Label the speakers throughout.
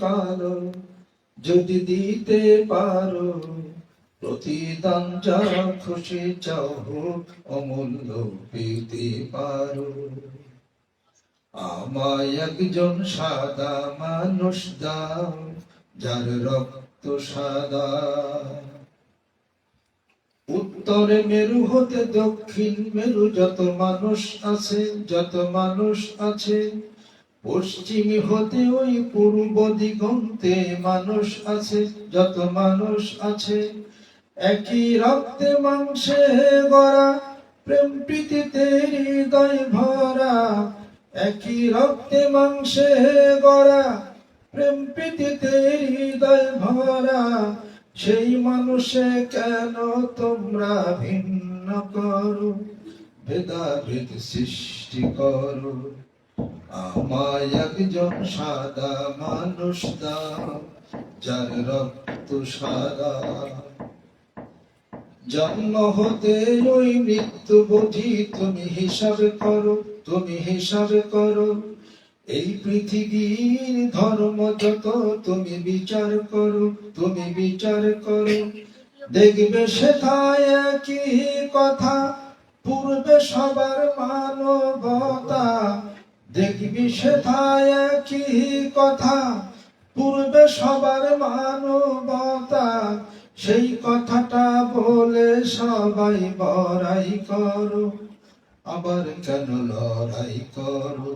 Speaker 1: কালো যদি দিতে পারো, প্রতিদান যা খুশি চাও অমূল্য পেতে পারো। আমায় একজন সাদা মানুষ দাও, যার রক্ত সাদা। উত্তরে মেরু হতে দক্ষিণ মেরু, যত মানুষ আছে, যত মানুষ আছে পশ্চিমী হতে ওই পূর্ব দিগন্তে মানুষ আছে, যত মানুষ আছে। একই রক্তে মাংসে গড়া, প্রেম প্রীতিতে হৃদয় ভরা। একই রক্তে মাংসে গড়া, প্রেম প্রীতিতে হৃদয় ভরা। সেই মানুষে কেন তোমরা ভিন্ন করো? ভেদাভেদ সৃষ্টি করো। একজন সাদা মানুষ যার রক্ত সাদা। জন্ম হতে ওই মৃত্যু বুঝি, তুমি হিসাব করো, তুমি হিসাব করো। এই পৃথিবীর ধর্ম যত, তুমি বিচার করো, তুমি বিচার করো। দেখবে সেথায় একই কথা, পূর্বে সবার মানবতা দেখবি সেথায় একই কথা? পূর্বে সবার মানবতা, সেই কথাটা বলে সবাই বড়াই করো। আবার কেন লড়াই করো?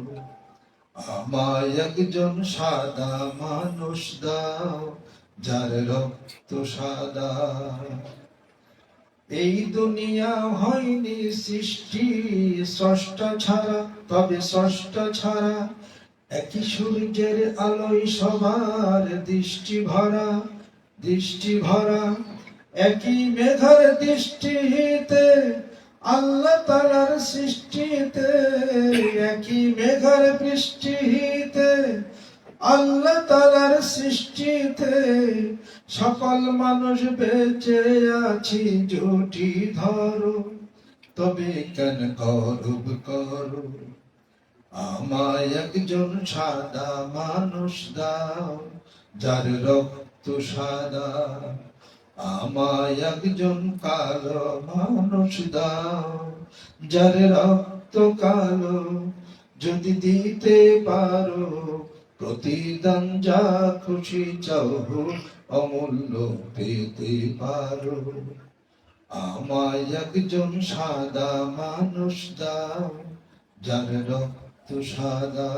Speaker 1: আমায় একজন সাদা মানুষ দাও, যার রক্ত সাদা। এই দুনিয়া হয়নি সৃষ্টি স্রষ্টা ছাড়া, তবে স্রষ্টা ছাড়া। একই সূর্যের আলোয় সবার দৃষ্টি ভরা দৃষ্টি ভরা। একই মেঘার দৃষ্টিতে, আল্লাহ তালার সৃষ্টিতে। একই মেঘার বৃষ্টিতে আল্লাহ তালার সৃষ্টিতে সকল মানুষ বেঁচে আছি, জুটি ধরো। তবে কেন গরব করো? আমায় একজন সাদা মানুষ দাও, যার রক্ত সাদা। আমায় একজন কালো মানুষ দাও, যার রক্ত কালো। যদি দিতে পারো প্রতিদান যা খুশি চাও, অমূল্য পেতে পারো। আমায় একজন সাদা মানুষ দাও, যার রক্ত সাদা।